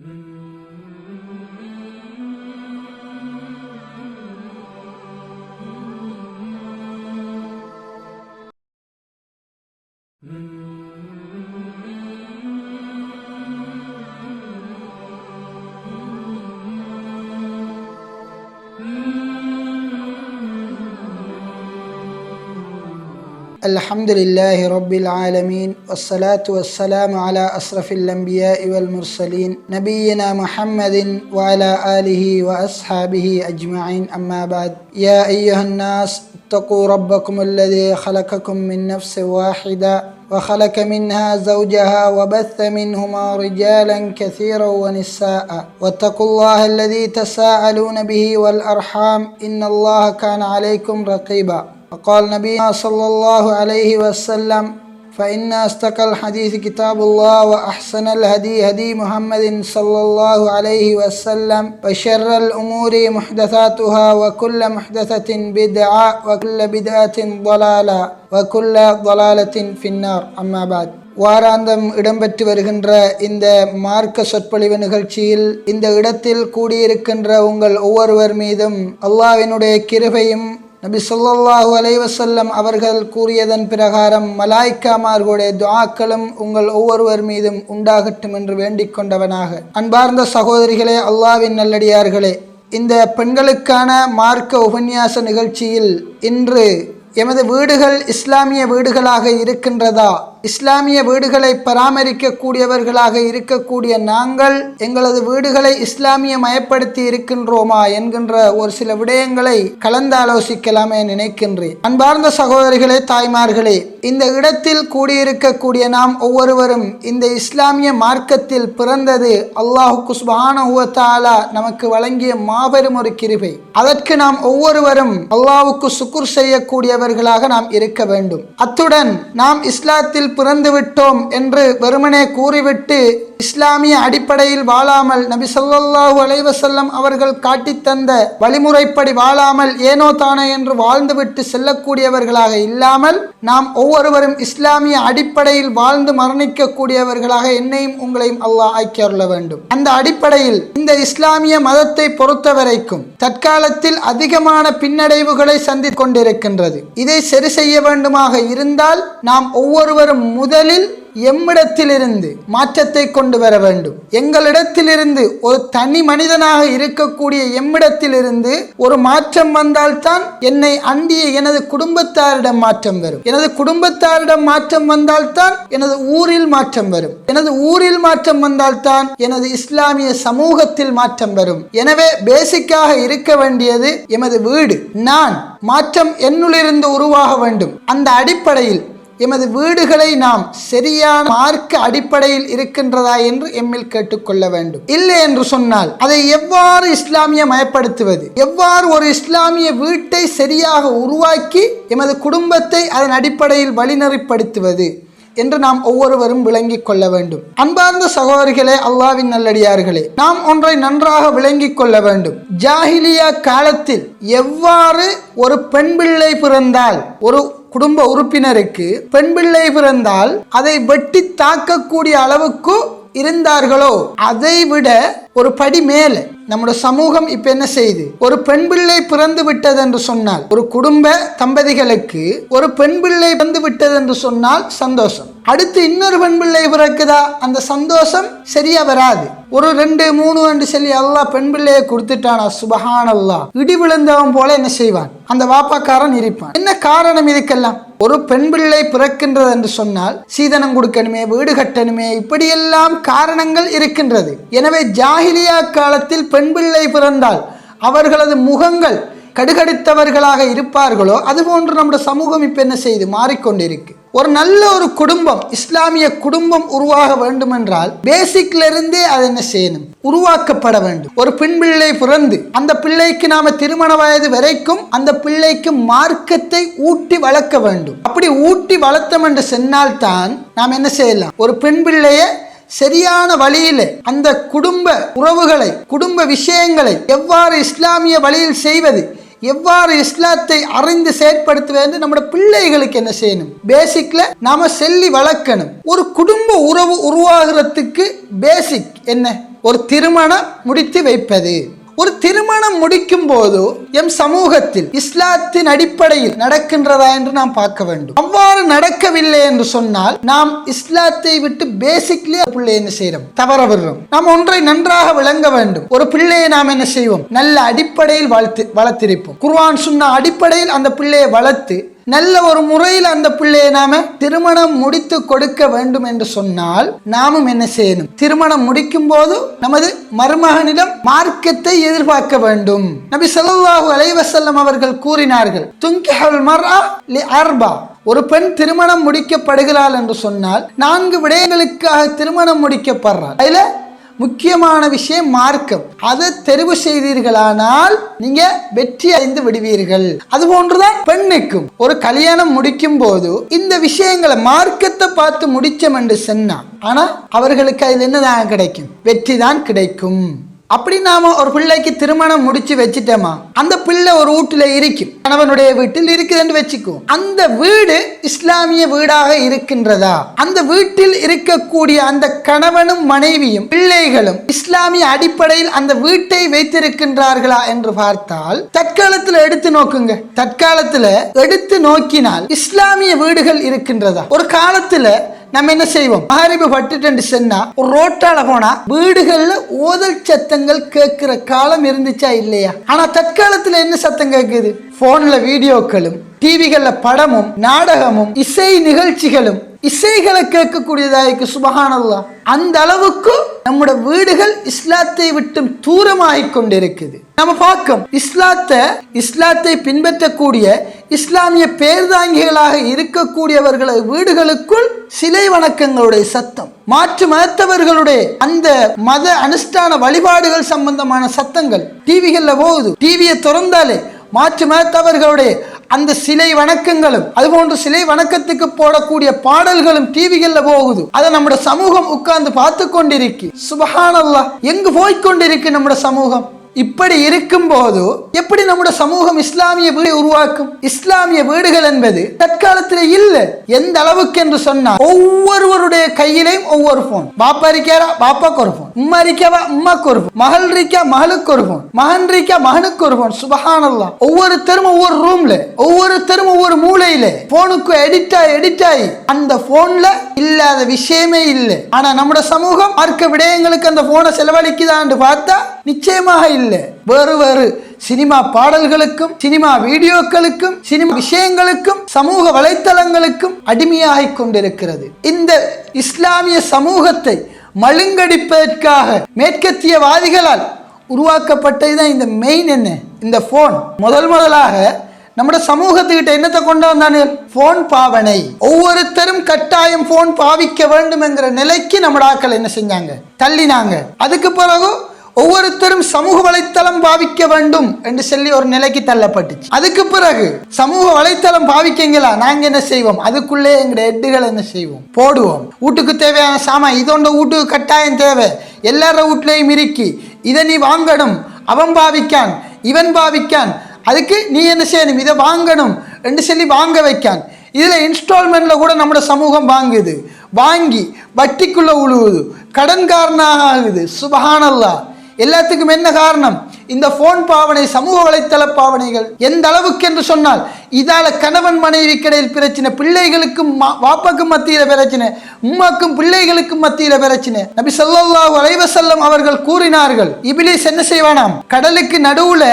Mm. الحمد لله رب العالمين والصلاة والسلام على أشرف الأنبياء والمرسلين نبينا محمد وعلى آله وأصحابه أجمعين. أما بعد يا أيها الناس اتقوا ربكم الذي خلقكم من نفس واحدة وخلق منها زوجها وبث منهما رجالا كثيرا ونساء. واتقوا الله الذي تساءلون به والأرحام إن الله كان عليكم رقيبا. وقال نبينا صلى الله عليه وسلم فإن أصدق الحديث كتاب الله وأحسن الهدي هدي محمد صلى الله عليه وسلم وشر الأمور محدثاتها وكل محدثة بدعة وكل بدعة ضلالة وكل ضلالة في النار أما بعد வாராந்தம் இடம்பெற்று வருகின்ற இந்த மார்க்க சொற்பொழிவு நிகழ்ச்சியில் இந்த இடத்தில் கூடியிருக்கின்ற உங்கள் ஒவ்வொருவர் மீதும் அல்லாஹ்வினுடைய கிருபையும் நபி சொல்லாஹூ அலைவசல்லம் அவர்கள் கூறியதன் பிரகாரம் மலாய்க்காமார்களுடைய துவாக்களும் உங்கள் ஒவ்வொருவர் மீதும் உண்டாகட்டும் என்று வேண்டிக் கொண்டவனாக. அன்பார்ந்த சகோதரிகளே அல்லாஹ்வின் நல்லடியார்களே இந்த பெண்களுக்கான மார்க்க உபன்யாச நிகழ்ச்சியில் இன்று எமது வீடுகள் இஸ்லாமிய வீடுகளாக இருக்கின்றதா? இஸ்லாமிய வீடுகளை பராமரிக்கக்கூடியவர்களாக இருக்கக்கூடிய நாங்கள் எங்களது வீடுகளை இஸ்லாமிய மயப்படுத்தி இருக்கின்றோமா என்கின்ற ஒரு சில விடயங்களை கலந்தாலோசிக்கலாமே நினைக்கின்றேன். அன்பார்ந்த சகோதரிகளே தாய்மார்களே இந்த இடத்தில் கூடியிருக்கக்கூடிய நாம் ஒவ்வொருவரும் இந்த இஸ்லாமிய மார்க்கத்தில் பிறந்தது அல்லாஹு குஸ்பானா நமக்கு வழங்கிய மாபெரும் ஒரு கிருபை. அதற்கு நாம் ஒவ்வொருவரும் அல்லாஹுக்கு சுக்குர் செய்யக்கூடியவர்களாக நாம் இருக்க வேண்டும். அத்துடன் நாம் இஸ்லாத்தில் பிறந்து விட்டோம் என்று வெறுமனே கூறிவிட்டு இஸ்லாமிய அடிப்படையில் வாழாமல் நபி சொல்லாஹு அலைவசல்லம் அவர்கள் காட்டித் தந்த வழிமுறைப்படி வாழாமல் ஏனோ தானே என்று வாழ்ந்துவிட்டு செல்லக்கூடியவர்களாக இல்லாமல் நாம் ஒவ்வொருவரும் இஸ்லாமிய அடிப்படையில் வாழ்ந்து மரணிக்கக்கூடியவர்களாக என்னையும் உங்களையும் அல்லாஹ் ஆக்கியுள்ள வேண்டும். அந்த அடிப்படையில் இந்த இஸ்லாமிய மதத்தை பொறுத்த வரைக்கும் தற்காலத்தில் அதிகமான பின்னடைவுகளை சந்தித்துக் கொண்டிருக்கின்றது. இதை சரி செய்ய வேண்டுமாக இருந்தால் நாம் ஒவ்வொருவரும் முதலில் எம்மிடத்திலிருந்து மாற்றத்தை கொண்டு வர வேண்டும். எங்களிடத்திலிருந்து ஒரு தனி மனிதனாக இருக்கக்கூடிய எம்மிடத்திலிருந்து ஒரு மாற்றம் வந்தால்தான் என்னை அண்டிய எனது குடும்பத்தாரிடம் மாற்றம் வரும். எனது குடும்பத்தாரிடம் மாற்றம் வந்தால்தான் எனது ஊரில் மாற்றம் வரும். எனது ஊரில் மாற்றம் வந்தால்தான் எனது இஸ்லாமிய சமூகத்தில் மாற்றம் வரும். எனவே பேசிக்காக இருக்க வேண்டியது எமது வீடு. நான் மாற்றம் என்னுள்ளிருந்து உருவாக வேண்டும். அந்த அடிப்படையில் எமது வீடுகளை நாம் சரியான மார்க்க அடிப்படையில் இருக்கின்றதா என்று எம்மில் கேட்டுக்கொள்ள வேண்டும். இல்லை என்று சொன்னால் அதை எவ்வாறு இஸ்லாமிய மயப்படுத்துவது? எவ்வாறு ஒரு இஸ்லாமிய வீட்டை சரியாக உருவாக்கி எமது குடும்பத்தை அதன் அடிப்படையில் வழிநெறிப்படுத்துவது என்று நாம் ஒவ்வொருவரும் விளங்கிக் கொள்ள வேண்டும். அன்பார்ந்த சகோதரிகளே அல்லாவின் நல்லடியார்களே நாம் ஒன்றை நன்றாக விளங்கிக் கொள்ள வேண்டும். ஜாஹிலியா காலத்தில் எவ்வாறு ஒரு பெண் பிள்ளை பிறந்தால் ஒரு குடும்ப உறுப்பினருக்கு பெண் பிள்ளை பிறந்தால் அதை வெட்டி தாக்கக்கூடிய அளவுக்கு இருந்தார்களோ அதை விட ஒரு படி மேலே நம்முடைய சமூகம் இப்ப என்ன செய்யுது? ஒரு பெண் பிள்ளை பிறந்து விட்டது என்று சொன்னால் ஒரு குடும்ப தம்பதிகளுக்கு ஒரு பெண் பிள்ளை பிறந்து விட்டது என்று சொன்னால் சந்தோஷம். அடுத்து இன்னொரு பெண் பிள்ளை பிறக்குதா? அந்த சந்தோஷம் சரியா வராது. ஒரு ரெண்டு மூணு என்று சொல்லி அல்லா பெண் பிள்ளையை கொடுத்துட்டானா? சுபஹான் இடி விழுந்தவன் போல என்ன செய்வான்? அந்த வாப்பாக்காரன் இருப்பான். என்ன காரணம் இதுக்கெல்லாம்? ஒரு பெண் பிள்ளை பிறக்கின்றது என்று சொன்னால் சீதனம் கொடுக்கணுமே வீடு கட்டணுமே இப்படியெல்லாம் காரணங்கள் இருக்கின்றது. எனவே ஜாகிலியா காலத்தில் பெண் பிள்ளை பிறந்தால் அவர்களது முகங்கள் கடுகடித்தவர்களாக இருப்பார்களோ அதுபோன்று நம்முடைய சமூகம் இப்போ என்ன செய்து? மாறிக்கொண்டிருக்கு. ஒரு நல்ல ஒரு குடும்பம் இஸ்லாமிய குடும்பம் உருவாக வேண்டும் என்றால் பேசிக்ல இருந்தே அதை என்ன செய்யணும்? உருவாக்கப்பட வேண்டும். ஒரு பெண் பிள்ளை பிறந்து அந்த பிள்ளைக்கு நாம திருமண வயது வரைக்கும் அந்த பிள்ளைக்கு மார்க்கத்தை ஊட்டி வளர்க்க வேண்டும். அப்படி ஊட்டி வளர்த்தோம் என்று சொன்னால்தான் நாம் என்ன செய்யலாம்? ஒரு பெண் பிள்ளைய சரியான வழியில் அந்த குடும்ப உறவுகளை குடும்ப விஷயங்களை எவ்வாறு இஸ்லாமிய வழியில் செய்வது? எவ்வாறு இஸ்லாத்தை அறிந்து செயற்படுத்துவது என்று நம்முடைய பிள்ளைகளுக்கு என்ன செய்யணும்? பேசிக்ல நாம செல்லி வளர்க்கணும். ஒரு குடும்ப உறவு உருவாகிறதுக்கு பேசிக் என்ன? ஒரு திருமணம் முடித்து வைப்பது. ஒரு திருமணம் முடிக்கும் போது எம் சமூகத்தில் இஸ்லாத்தின் அடிப்படையில் நடக்கின்றதா என்று நாம் பார்க்க வேண்டும். அவ்வாறு நடக்கவில்லை என்று சொன்னால் நாம் இஸ்லாத்தை விட்டு பேசிக்லி பிள்ளை என்ன செய்யறோம்? தவற விடுறோம். நாம் ஒன்றை நன்றாக விளங்க வேண்டும். ஒரு பிள்ளையை நாம் என்ன செய்வோம்? நல்ல அடிப்படையில் வளர்த்து வளர்த்திருப்போம். குர்வான் சொன்ன அடிப்படையில் அந்த பிள்ளையை வளர்த்து நல்ல ஒரு முறையில் அந்த பிள்ளையை நாம திருமணம் முடித்து கொடுக்க வேண்டும் என்று சொன்னால் நாமும் என்ன செய்யணும்? திருமணம் முடிக்கும் போது நமது மருமகனிடம் மார்க்கத்தை எதிர்பார்க்க வேண்டும். நபி ஸல்லல்லாஹு அலைவசல்லம் அவர்கள் கூறினார்கள் துங்கிஹல் மர்ஆ லி அர்பா. ஒரு பெண் திருமணம் முடிக்கப்படுகிறாள் என்று சொன்னால் நான்கு விடயங்களுக்காக திருமணம் முடிக்கப்படுறாள். அதுல முக்கியமான விஷயம் மார்க்கம். அதை தெரிவு செய்தீர்களானால் நீங்க வெற்றி அடைந்து விடுவீர்கள். அது போன்றுதான் பெண்ணுக்கும். ஒரு கல்யாணம் முடிக்கும் போது இந்த விஷயங்களை மார்க்கத்தை பார்த்து முடிச்சோம் என்று சொன்னா ஆனா அவர்களுக்கு அதில் என்னதான் கிடைக்கும்? வெற்றி தான் கிடைக்கும். அப்படி நாம ஒரு பிள்ளைக்கு திருமணம் முடிச்சு வச்சுட்டோமா? அந்த பிள்ளை ஒரு வீட்டுல இருக்கும். கணவனுடைய வீட்டில் இருக்குதுன்னு வச்சுக்கோ. அந்த வீடு இஸ்லாமிய வீடாக இருக்கின்றதா? அந்த வீட்டில் இருக்கக்கூடிய அந்த கணவனும் மனைவியும் பிள்ளைகளும் இஸ்லாமிய அடிப்படையில் அந்த வீட்டை வைத்திருக்கின்றார்களா என்று பார்த்தால் தற்காலத்துல எடுத்து நோக்குங்க. தற்காலத்துல எடுத்து நோக்கினால் இஸ்லாமிய வீடுகள் இருக்கின்றதா? ஒரு காலத்துல நம்ம என்ன செய்வோம்? மகரிபு பட்டுட்டு சொன்னா ஒரு ரோட்டால போனா வீடுகள்ல ஓதல் சத்தங்கள் கேட்கிற காலம் இருந்துச்சா இல்லையா? ஆனா தற்காலத்துல என்ன சத்தம் கேட்குது? போன்ல வீடியோக்களும் டிவிகள்ல படமும் நாடகமும் இசை நிகழ்ச்சிகளும் இசைகளை கேட்கக்கூடியதாய்க்கு சுபகானல்லா அந்த அளவுக்கு நம்முடைய வீடுகள் இஸ்லாத்தை விட்டும் தூரமாகிக் கொண்டிருக்குது. நம்ம பார்க்கும் இஸ்லாத்தை இஸ்லாத்தை பின்பற்றக்கூடிய இஸ்லாமிய பேர்தாங்கிகளாக இருக்கக்கூடியவர்கள வீடுகளுக்குள் சிலை வணக்கங்களுடைய சத்தம் மாற்று மதத்தவர்களுடைய அந்த மத அனுஷ்டான வழிபாடுகள் சம்பந்தமான சத்தங்கள் டிவிகள்ல போகுது. டிவியை திறந்தாலே மாற்று மதத்தவர்களுடைய அந்த சிலை வணக்கங்களும் அதுபோன்று சிலை வணக்கத்துக்கு போடக்கூடிய பாடல்களும் டிவிகள்ல போகுது. அதை நம்ம சமூகம் உட்கார்ந்து பார்த்து கொண்டிருக்கு சுபஹானல்லா எங்கு போய்கொண்டிருக்கு நம்ம சமூகம்? இப்படி இருக்கும்போது எப்படி நம்முடைய சமூகம் இஸ்லாமிய வீடு உருவாக்கும்? இஸ்லாமிய வீடுகள் என்பது தற்காலத்தில் இல்ல. எந்த அளவுக்கு என்று சொன்னால் ஒவ்வொருவருடைய கையிலையும் ஒவ்வொரு போன் பாப்பா இருக்காரா பாப்பாக்கு ஒரு போன் உம்மா இருக்காவா உம்மாக்கு ஒரு போன் மகள் இருக்கா? மகளுக்கு ஒரு போன் மகன் இருக்கா? மகனுக்கு ஒரு போன் சுபஹானல்லா. ஒவ்வொருத்தரும் ஒவ்வொரு ரூம்ல ஒவ்வொருத்தரும் ஒவ்வொரு மூலையில போனுக்கு எடிட் ஆகி எடிட் ஆகி அந்த போன்ல இல்லாத விஷயமே இல்லை. ஆனா நம்முடைய சமூகம் மார்க்க விடயங்களுக்கு அந்த போனை செலவழிக்குதான்னு பார்த்தா நிச்சயமாக இல்லை. வேறு வேறு சினிமா பாடல்களுக்கும் சினிமா வீடியோக்களுக்கும் சினிமா விஷயங்களுக்கும் சமூக வலைத்தளங்களுக்கும் அடிமையாகி கொண்டிருக்கிறது. இந்த இஸ்லாமிய சமூகத்தை மழுங்கடிப்பதற்காக மேற்கத்தியவாதிகளால் உருவாக்கப்பட்டதுதான் இந்த மெயின் என்ன? இந்த போன் முதல் முதலாக நம்ம சமூகத்துக்கிட்ட என்னத்தை கொண்டு வந்தானே போன் பாவனை. ஒவ்வொருத்தரும் கட்டாயம் போன் பாவிக்க வேண்டும் என்கிற நிலைக்கு நம்ம ஆட்கள் என்ன செஞ்சாங்க? தள்ளினாங்க. அதுக்கு பிறகு ஒவ்வொருத்தரும் சமூக வலைத்தளம் பாவிக்க வேண்டும் என்று சொல்லி ஒரு நிலைக்கு தள்ளப்பட்டுச்சு. அதுக்கு பிறகு சமூக வலைத்தளம் பாவிக்கங்களா? நாங்க என்ன செய்வோம்? அதுக்குள்ளே எங்களுடைய எட்டுகள் என்ன செய்வோம்? போடுவோம். வீட்டுக்கு தேவையான சாமான் இதோண்ட வீட்டுக்கு கட்டாயம் தேவை. எல்லார வீட்லையும் இருக்கி இதை நீ வாங்கணும். அவன் பாவிக்கான் இவன் பாவிக்கான். அதுக்கு நீ என்ன செய்யணும்? இதை வாங்கணும் என்று சொல்லி வாங்க வைக்கான். இதில் இன்ஸ்டால்மெண்ட்டில் கூட நம்மளோட சமூகம் வாங்குது. வாங்கி வட்டிக்குள்ளே உழுவுது. கடன்காரனாக ஆகுது. சுபஹானல்லா. எல்லாத்துக்கும் என்ன காரணம்? இந்த போன் பாவனை சமூக வலைத்தள பாவனைகள் எந்த அளவுக்கு என்று சொன்னால் இதால கணவன் மனைவி கிடையில் பிரச்சனை பிள்ளைகளுக்கும் மா- வாப்பாக்கும் மத்தியில பிரச்சனை உம்மாக்கும் பிள்ளைகளுக்கும் மத்தியில பிரச்சனை. நபி ஸல்லல்லாஹு அலைஹி அவர்கள் கூறினார்கள் இபிலிஸ் என்ன செய்வானாம்? கடலுக்கு நடுவுல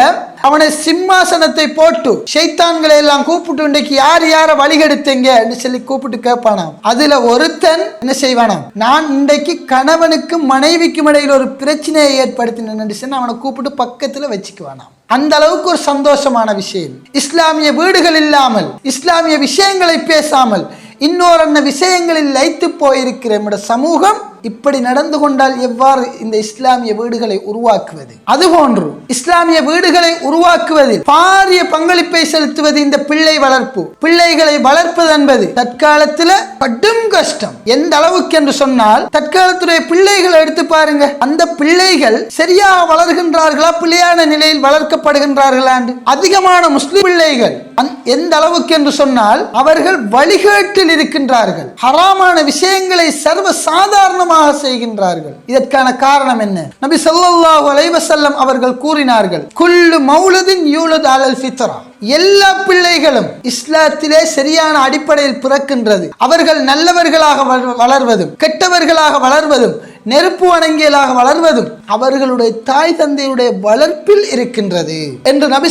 அவனை சிம்மாசனத்தை போட்டு சைத்தான்களை எல்லாம் கூப்பிட்டு இன்றைக்கு யார் யார வழிகெடுத்தீங்க? சொல்லி கூப்பிட்டு கேட்பானாம். அதுல ஒருத்தன் என்ன செய்வானாம்? நான் இன்றைக்கு கணவனுக்கும் மனைவிக்கும் இடையில் ஒரு பிரச்சனையை ஏற்படுத்தினேன் அவனை கூப்பிட்டு பக்கத்துல வச்சுக்குவானாம். அந்த அளவுக்கு ஒரு சந்தோஷமான விஷயம். இஸ்லாமிய வீடுகள் இல்லாமல் இஸ்லாமிய விஷயங்களை பேசாமல் இன்னொரு விஷயங்களில் லைத்து போயிருக்கிற நம்முடைய சமூகம் இப்படி நடந்து கொண்டால் எவ்வாறு இந்த இஸ்லாமிய வீடுகளை உருவாக்குவது? அதுபோன்று இஸ்லாமிய வீடுகளை உருவாக்குவதில் பாரிய பங்களிப்பை செலுத்துவது இந்த பிள்ளை வளர்ப்பு. பிள்ளைகளை வளர்ப்பது என்பது தற்காலத்தில் கடும் கஷ்டம். எந்த அளவுக்கு என்று சொன்னால் தற்காலத்துடைய பிள்ளைகளை எடுத்து பாருங்க. அந்த பிள்ளைகள் சரியாக வளர்கின்றார்களா பிள்ளையான நிலையில் வளர்க்கப்படுகின்றார்களா என்று. அதிகமான முஸ்லிம் பிள்ளைகள் எந்த அளவுக்கு என்று சொன்னால் அவர்கள் வழிகேட்டில் இருக்கின்றார்கள். ஹராமான விஷயங்களை சர்வ சாதாரண அதிகமாக செய்கின்றார்கள். இதற்கான காரணம் என்ன? நபி சொல்லாஹு அலைவசல்லம் அவர்கள் கூறினார்கள் குல்லு மௌலதின் யூலத் அலல் ஃபித்ரா. எல்லா பிள்ளைகளும் இஸ்லாத்திலே சரியான அடிப்படையில் பிறக்கின்றது. அவர்கள் நல்லவர்களாக வளர்வதும் கெட்டவர்களாக வளர்வதும் நெருப்பு வணங்கியலாக வளர்வதும் அவர்களுடைய தாய் தந்தையுடைய வளர்ப்பில் இருக்கின்றது என்று நபி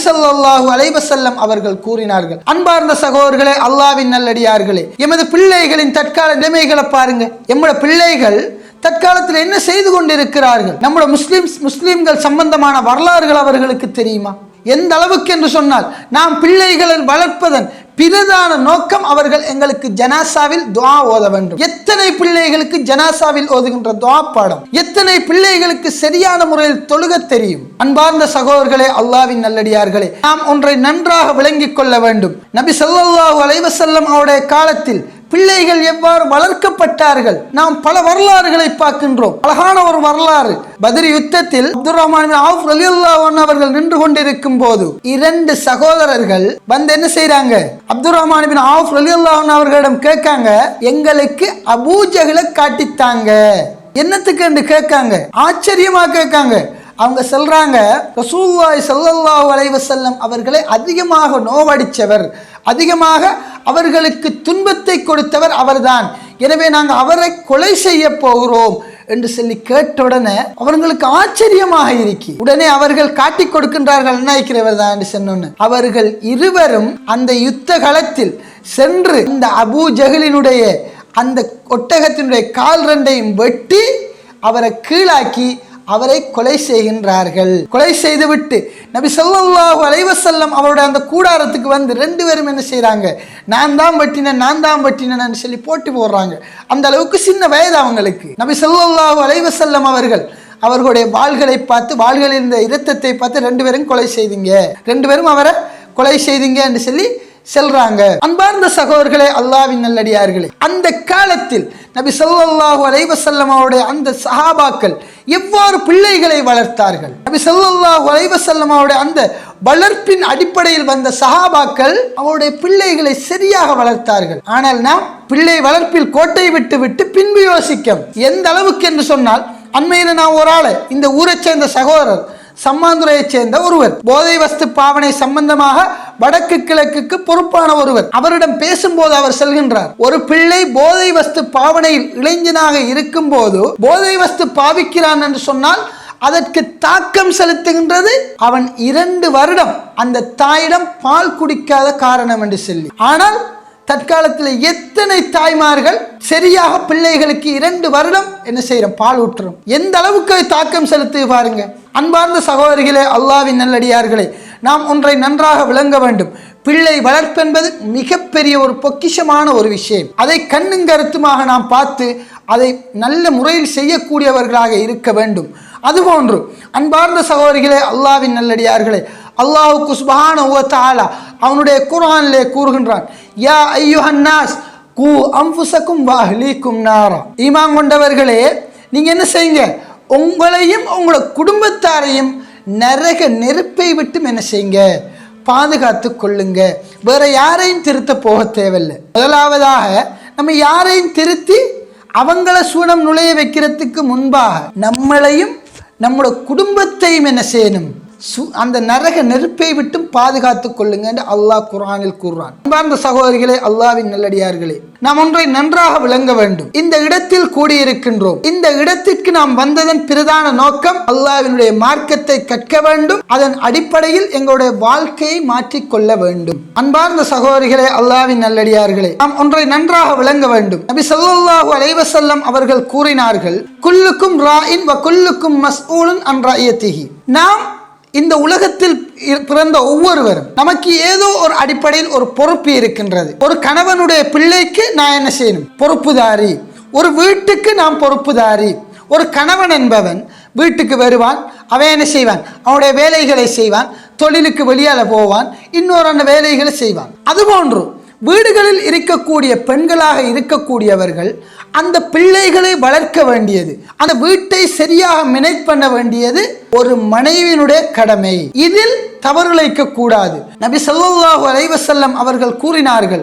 அலைவசல்லம் அவர்கள் கூறினார்கள். அன்பார்ந்த சகோதரர்களே அல்லாவின் நல்லடியார்களே எமது பிள்ளைகளின் தற்கால நிலைமைகளை பாருங்க. எம்மோட பிள்ளைகள் தற்காலத்தில் என்ன செய்து கொண்டிருக்கிறார்கள்? நம்மளோட முஸ்லிம் முஸ்லிம்கள் சம்பந்தமான வரலாறுகள் அவர்களுக்கு தெரியுமா? எந்த அளவுக்கு என்று சொன்னால் நாம் பிள்ளைகளை வளர்ப்பதன் பிரதான நோக்கம் அவர்கள் எங்களுக்கு ஜனாசாவில் துவா ஓத வேண்டும். எத்தனை பிள்ளைகளுக்கு ஜனாசாவில் ஓதுகின்ற துவா பாடம்? எத்தனை பிள்ளைகளுக்கு சரியான முறையில் தொழுக தெரியும்? அன்பார்ந்த சகோதரர்களே அல்லாவின் நல்லடியார்களே நாம் ஒன்றை நன்றாக விளங்கிக் கொள்ள வேண்டும். நபி ஸல்லல்லாஹு அலைவசல்லம் அவருடைய காலத்தில் பிள்ளைகள் எவ்வாறு வளர்க்கப்பட்டார்கள்? நாம் பல வரலாறுகளை பார்க்கின்றோம். அழகான ஒரு வரலாறு. பதிரி யுத்தத்தில் அப்துல் ரஹ்மான் ஆஃப் அவர்கள் நின்று கொண்டிருக்கும் போது இரண்டு சகோதரர்கள் வந்து என்ன செய்யறாங்க அப்துல் ரஹ்மான் பின் ஆஃப் ரலியல்லாஹு அவர்களிடம் கேட்காங்க எங்களுக்கு அபூஜகளை காட்டித்தாங்க. என்னத்துக்கு என்று கேட்காங்க. ஆச்சரியமா கேட்காங்க. அவங்க சொல்றாங்க ரசூலுல்லாஹி ஸல்லல்லாஹு அலைவசல்லம் அவர்களை அதிகமாக நோவடிச்சவர். அதிகமாக அவர்களுக்கு துன்பத்தை கொடுத்தவர் அவர்தான். எனவே நாங்கள் அவரை கொலை செய்ய போகிறோம் என்று சொல்லி கேட்ட உடனே அவர்களுக்கு ஆச்சரியமாக இருக்கி. உடனே அவர்கள் காட்டிக் கொடுக்கின்றார்கள் நினைக்கிறவர் தான் என்று சொன்னோன்னு அவர்கள் இருவரும் அந்த யுத்த களத்தில் சென்று இந்த அபு ஜஹலினுடைய அந்த ஒட்டகத்தினுடைய கால் ரெண்டையும் வெட்டி அவரை கீழாக்கி அவரை கொலை செய்கின்றார்கள். கொலை செய்துவிட்டு நபி சொல்லாஹு அலைவசல்லம் அவருடைய அந்த கூடாரத்துக்கு வந்து ரெண்டு பேரும் என்ன செய்கிறாங்க நான் தான் வெட்டினேன் நான் தான் வெட்டினேன்னு சொல்லி போட்டி போடுறாங்க. அந்த அளவுக்கு சின்ன வயது அவங்களுக்கு. நபி சொல்லாஹு அலைவசல்லம் அவர்கள் அவர்களுடைய வாள்களை பார்த்து வாள்களில் இருந்த இரத்தத்தை பார்த்து ரெண்டு பேரும் கொலை செய்தீங்க. ரெண்டு பேரும் அவரை கொலை செய்தீங்க என்று சொல்லி செல்றாங்க. அன்பார்ந்த சகோதரர்களே அல்லாவின் நல்லடியார்களே அந்த காலத்தில் நபி சொல்லாஹு அலைவசல்லம் அவருடைய அந்த சஹாபாக்கள் எவ்வாறு பிள்ளைகளை வளர்த்தார்கள்? நபி சொல்லாஹு அலைவசல்லம் அவருடைய அந்த வளர்ப்பின் அடிப்படையில் வந்த சஹாபாக்கள் அவருடைய பிள்ளைகளை சரியாக வளர்த்தார்கள். ஆனால் நாம் பிள்ளை வளர்ப்பில் கோட்டை விட்டு விட்டு பின்பு யோசிக்கும். எந்த அளவுக்கு என்று சொன்னால் அண்மையில் நான் ஒரு ஆளை இந்த ஊரை சேர்ந்த சகோதரர் சம்மாந்துரையைச் சேர்ந்த ஒருவர் போதை வஸ்து பாவனை சம்பந்தமாக வடக்கு கிழக்குக்கு பொறுப்பான ஒருவர். அவரிடம் பேசும்போது அவர் செல்கின்றார். ஒரு பிள்ளை போதை வஸ்து பாவனையில் இளைஞனாக இருக்கும் போது போதை வஸ்து பாவிக்கிறான் என்று சொன்னால் அதற்கு தாக்கம் செலுத்துகின்றது. அவன் இரண்டு வருடம் அந்த தாயிடம் பால் குடிக்காத காரணம் என்று சொல்லி. ஆனால் தற்காலத்தில் எத்தனை தாய்மார்கள் சரியாக பிள்ளைகளுக்கு இரண்டு வருடம் என்ன செய்யறோம்? பால் ஊற்றுறோம் எந்த அளவுக்கு தாக்கம் செலுத்து பாருங்க. அன்பார்ந்த சகோதரிகளே அல்லாவின் நல்லடியார்களே நாம் ஒன்றை நன்றாக விளங்க வேண்டும். பிள்ளை வளர்ப்பென்பது மிகப்பெரிய ஒரு பொக்கிஷமான ஒரு விஷயம். அதை கண்ணும் கருத்துமாக நாம் பார்த்து அதை நல்ல முறையில் செய்யக்கூடியவர்களாக இருக்க வேண்டும். அதுபோன்று அன்பார்ந்த சகோதரிகளே அல்லாவின் நல்லடியார்களே அல்லாஹுக்கு சுபஹான தாலா அவனுடைய குரானிலே கூறுகின்றான் யா ஐயுஹன்னாஸ் கூ அம்புசக்கும் வாஹ்லீக்கும் நாரா. ஈமான் கொண்டவர்களே நீங்கள் என்ன செய்யுங்க? உங்களையும் உங்களோட குடும்பத்தாரையும் நரக நெருப்பை விட்டு என்ன செய்யுங்க? பாதுகாத்து கொள்ளுங்க. வேற யாரையும் திருத்த போக தேவையில்லை. முதலாவதாக நம்ம யாரையும் திருத்தி அவங்கள சூனம் நுழைய வைக்கிறதுக்கு முன்பாக நம்மளையும் நம்மளோட குடும்பத்தையும் என்ன செய்யணும்? சு அந்த நரக நெருப்பை விட்டும் பாதுகாத்துக் கொள்ளுங்க என்று அல்லாஹ் குரானில் கூறுறான் அன்பார்ந்த சகோதரிகளே அல்லாவின் நல்லடியார்களே நாம் ஒன்றை நன்றாக விளங்க வேண்டும். இந்த இடத்தில் கூடியிருக்கின்றோம். இந்த இடத்திற்கு நாம் வந்ததன் பிரதான நோக்கம் அல்லாவினுடைய மார்க்கத்தை கற்க வேண்டும். அதன் அடிப்படையில் எங்களுடைய வாழ்க்கையை மாற்றிக்கொள்ள வேண்டும். அன்பார்ந்த சகோதரிகளே அல்லாவின் நல்லடியார்களே நாம் ஒன்றை நன்றாக விளங்க வேண்டும். நபி ஸல்லல்லாஹு அலைவசல்லம் அவர்கள் கூறினார்கள் குல்லுக்கும் ராயின் வ குல்லுக்கும் மஸ்ஊலன் அன் ரஅயத்திஹி நாம் இந்த உலகத்தில் பிறந்த ஒவ்வொருவரும் நமக்கு ஏதோ ஒரு அடிப்படையில் ஒரு பொறுப்பு இருக்கின்றது. ஒரு கணவனுடைய பிள்ளைக்கு நான் என்ன செய்யணும்? பொறுப்புதாரி. ஒரு வீட்டுக்கு நாம் பொறுப்புதாரி. ஒரு கணவன் என்பவன் வீட்டுக்கு வருவான் அவன் என்ன செய்வான்? அவனுடைய வேலைகளை செய்வான் தொழிலுக்கு வெளியால போவான் இன்னொரு அந்த வேலைகளை செய்வான். அது போன்று வீடுகளில் இருக்கக்கூடிய பெண்களாக இருக்கக்கூடியவர்கள் அந்த பிள்ளைகளை வளர்க்க வேண்டியது அந்த வீட்டை சரியாக மினைட் பண்ண வேண்டியது ஒரு மனைவியினுடைய கடமை. இதில் தவறுழைக்க கூடாது நபி சல்லாஹு அலைவசல்லம் அவர்கள் கூறினார்கள்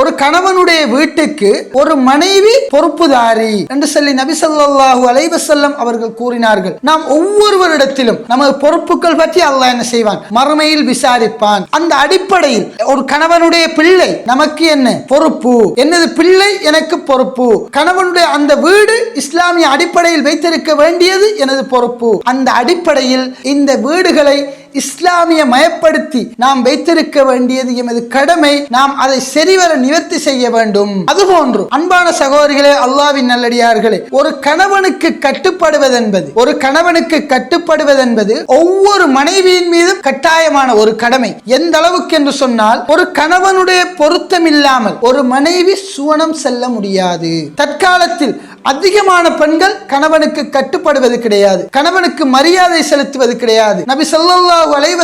ஒரு கணவனுடைய வீட்டுக்கு ஒரு மனைவி பொறுப்புதாரி என்று சொல்லி நபி ஸல்லல்லாஹு அலைவசல்லம் அவர்கள் கூறினார்கள். நாம் ஒவ்வொருவரிடத்திலும் நமது பொறுப்புகள் பற்றி அல்லாஹ் என்ன செய்வான்? மறுமையில் விசாரிப்பான். அந்த அடிப்படையில் ஒரு கணவனுடைய பிள்ளை நமக்கு என்ன? பொறுப்பு. என்னது பிள்ளை? எனக்கு பொறுப்பு. கணவனுடைய அந்த வீடு இஸ்லாமிய அடிப்படையில் வைத்திருக்க வேண்டியது எனது பொறுப்பு. அந்த அடிப்படையில் இந்த வீடுகளை இஸ்லாமிய மயப்படுத்தி நாம் வைத்திருக்க வேண்டியது எமது கடமை. நாம் அதை சரிவர நிவர்த்தி செய்ய வேண்டும். அதுபோன்று அன்பான சகோதரிகளே அல்லாவின் நல்லடியார்களே ஒரு கணவனுக்கு கட்டுப்படுவதென்பது ஒரு கணவனுக்கு கட்டுப்படுவதென்பது ஒவ்வொரு மனைவியின் மீதும் கட்டாயமான ஒரு கடமை. எந்த அளவுக்கு என்று சொன்னால் ஒரு கணவனுடைய பொருத்தம் இல்லாமல் ஒரு மனைவி சுவனம் செல்ல முடியாது. தற்காலத்தில் அதிகமான பெண்கள் கணவனுக்கு கட்டுப்படுவது கிடையாது. கணவனுக்கு மரியாதை செலுத்துவது கிடையாது. நபி ஸல்லல்லாஹு அலைஹி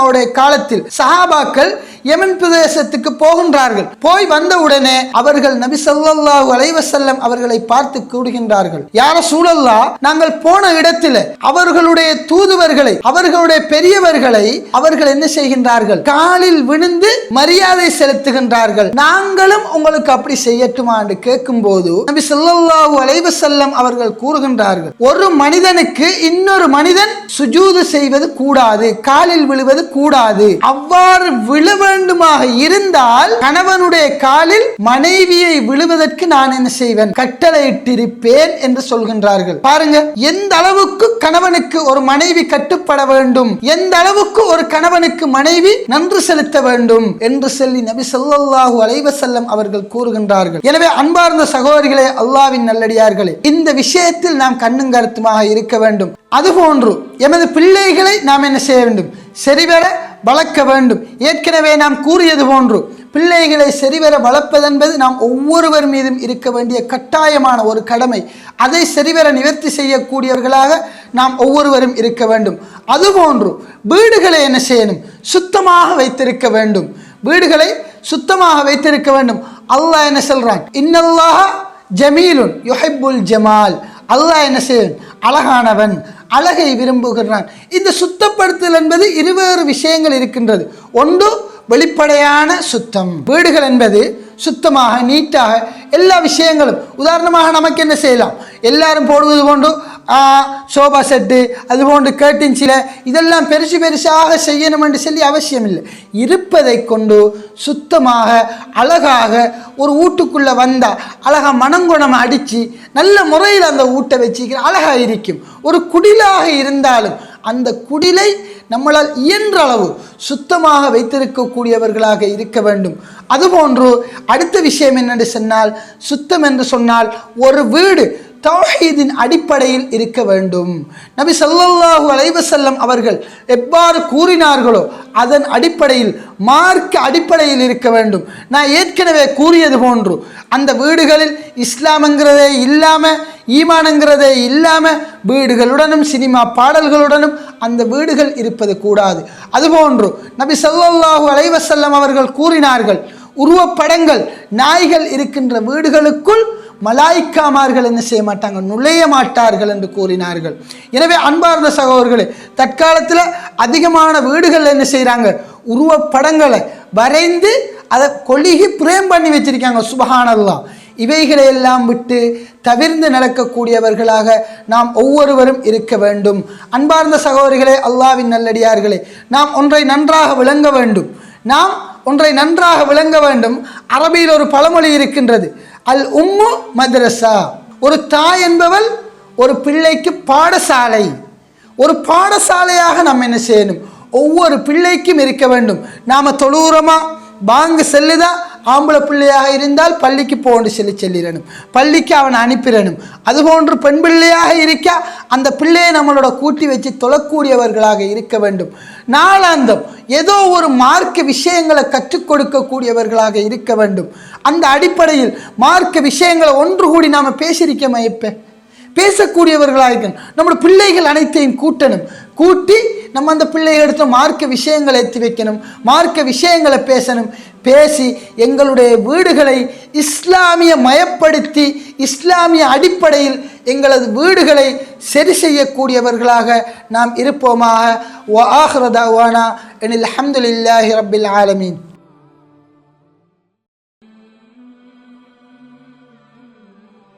அவருடைய காலத்தில் சஹாபாக்கள் யமன் பிரதேசத்துக்கு போகின்றார்கள். போய் வந்தவுடனே அவர்கள் நபி ஸல்லல்லாஹு அலைவசல்லம் அவர்களை பார்த்து கூடுகின்றார்கள் யார சூழல்லா நாங்கள் போன இடத்துல அவர்களுடைய தூதுவர்களை அவர்களுடைய பெரியவர்களை அவர்கள் என்ன செய்கின்றார்கள்? காலில் விழுந்து மரியாதை செலுத்துகின்றார்கள். நாங்களும் உங்களுக்கு அப்படி செய்யட்டுமா? என்று கேட்கும் போது நபி சொல்லாஹு அலைவசல்லம் அவர்கள் கூறுகின்றார்கள். ஒரு மனிதனுக்கு இன்னொரு மனிதன் சுஜூது செய்வது கூடாது காலில் விழுவது கூடாது. அவ்வாறு விழுவ வேண்டுமாக இருந்தால் கணவனுடைய காலில் மனைவியை விழுவதற்கு நான் என்ன செய்வேன்? கட்டளையிட்டிருப்பேன் என்று சொல்கின்றார்கள். பாருங்க எந்த அளவுக்கு கணவனுக்கு ஒரு மனைவி கட்டுப்பட வேண்டும்? எந்த அளவுக்கு ஒரு கணவனுக்கு மனைவி நன்று செலுத்த வேண்டும்? என்று சொல்லி நபி சொல்லாஹு அலைவசல்லம் அவர்கள் கூறுகின்றார்கள். எனவே அன்பார்ந்த சகோதரிகளே அல்லாவின் நல்லடியார்களே இந்த விஷயத்தில் நாம் கண்ணும் கருத்துமாக இருக்க வேண்டும். அதுபோன்று எமது பிள்ளைகளை நாம் என்ன செய்ய வேண்டும்? சரிவர வளர்க்க வேண்டும். ஏற்கனவே நாம் கூறியது போன்று பிள்ளைகளை சரிவர வளர்ப்பதென்பது நாம் ஒவ்வொருவர் மீதும் இருக்க வேண்டிய கட்டாயமான ஒரு கடமை. அதை சரிவர நிவர்த்தி செய்யக்கூடியவர்களாக நாம் ஒவ்வொருவரும் இருக்க வேண்டும். அதுபோன்று வீடுகளை என்ன செய்யணும்? சுத்தமாக வைத்திருக்க வேண்டும். வீடுகளை சுத்தமாக வைத்திருக்க வேண்டும். அல்லாஹ் என்ன சொல்கிறான் இன்னல்லாஹ ஜமீலுன் யுஹிப்புல் ஜமால். அல்லாஹ் என்ன செய்யணும் அழகானவன் அழகை விரும்புகிறான். இந்த சுத்தப்படுத்தல் என்பது இருவேறு விஷயங்கள் இருக்கின்றது. ஒன்று வெளிப்படையான சுத்தம். வீடுகள் என்பது சுத்தமாக நீட்டாக எல்லா விஷயங்களும். உதாரணமாக நமக்கு என்ன செய்யலாம்? எல்லாரும் போடுவது போன்று சோபா செட்டு அது போன்று கேட்டின் சில இதெல்லாம் பெருசு பெருசாக செய்யணும் என்று சொல்லி அவசியம் இல்லை இருப்பதை கொண்டு சுத்தமாக அழகாக ஒரு வீட்டுக்குள்ளே வந்தால் அழகாக மனங்குணம் அடித்து நல்ல முறையில் அந்த வீட்டை வச்சுக்கிற அழகாக இருக்கும். ஒரு குடிலாக இருந்தாலும் அந்த குடிலை நம்மளால் இயன்ற அளவு சுத்தமாக வைத்திருக்கக்கூடியவர்களாக இருக்க வேண்டும். அதுபோன்று அடுத்த விஷயம் என்னென்று சொன்னால் சுத்தம் என்று சொன்னால் ஒரு வீடு தௌஹீதின் அடிப்படையில் இருக்க வேண்டும். நபி சல்லாஹூ அலைவசல்லம் அவர்கள் எவ்வாறு கூறினார்களோ அதன் அடிப்படையில் மார்க்க அடிப்படையில் இருக்க வேண்டும். நான் ஏற்கனவே கூறியது போன்று அந்த வீடுகளில் இஸ்லாம்ங்கிறதே இல்லாமல் ஈமானுங்கிறதே இல்லாமல் வீடுகளுடனும் சினிமா பாடல்களுடனும் அந்த வீடுகள் இருப்பது கூடாது. அதுபோன்று நபி சல்லாஹூ அலைவசல்லம் அவர்கள் கூறினார்கள் உருவப்படங்கள் நாய்கள் இருக்கின்ற வீடுகளுக்குள் மலாய்க்காமார்கள் என்ன செய்ய மாட்டாங்க? நுழைய மாட்டார்கள் என்று கூறினார்கள். எனவே அன்பார்ந்த சகோதரர்களே தற்காலத்தில் அதிகமான வீடுகள் என்ன செய்கிறாங்க உருவப்படங்களை வரைந்து அதை கொழுகி பிரேம் பண்ணி வச்சிருக்காங்க. சுபஹானல்லாம் இவைகளை எல்லாம் விட்டு தவிர்ந்து நடக்கக்கூடியவர்களாக நாம் ஒவ்வொருவரும் இருக்க வேண்டும். அன்பார்ந்த சகோதரிகளே அல்லாவின் நல்லடியார்களே நாம் ஒன்றை நன்றாக விளங்க வேண்டும். நாம் ஒன்றை நன்றாக விளங்க வேண்டும். அரபியில் ஒரு பழமொழி இருக்கின்றது. அல் உம்மு மதரசா ஒரு தாய் என்பவள் ஒரு பிள்ளைக்கு பாடசாலை. ஒரு பாடசாலையாக நாம் என்ன செய்யணும்? ஒவ்வொரு பிள்ளைக்கும் இருக்க வேண்டும். நாம் தொழுகிறோமா பாங்கு செல்லுதா? ஆம்பளை பிள்ளையாக இருந்தால் பள்ளிக்கு போன்று செல்லி செல்லிடணும் பள்ளிக்கு அவன் அனுப்பிடணும் அதுபோன்று பெண் பிள்ளையாக இருக்க அந்த பிள்ளையை நம்மளோட கூட்டி வச்சு தொழக்கூடியவர்களாக இருக்க வேண்டும். நாளாந்தம் ஏதோ ஒரு மார்க்க விஷயங்களை கற்றுக் கொடுக்கக்கூடியவர்களாக இருக்க வேண்டும். அந்த அடிப்படையில் மார்க்க விஷயங்களை ஒன்று கூடி நாம் பேசியிருக்கோமா இப்போ. பேசக்கூடியவர்களாக இருக்கணும் நம்மளோட பிள்ளைகள் அனைத்தையும் கூட்டணும். கூட்டி நம்ம அந்த பிள்ளைகள் எடுத்து மார்க்க விஷயங்களை எத்தி வைக்கணும். மார்க்க விஷயங்களை பேசணும். பேசி எங்களுடைய வீடுகளை இஸ்லாமிய மயப்படுத்தி இஸ்லாமிய அடிப்படையில் எங்களது வீடுகளை சரி செய்யக்கூடியவர்களாக நாம் இருப்போமாக. வ ஆஹ்ரதாவானா எனில் அஹமதுல்லாஹி ரபில் ஆலமீன்.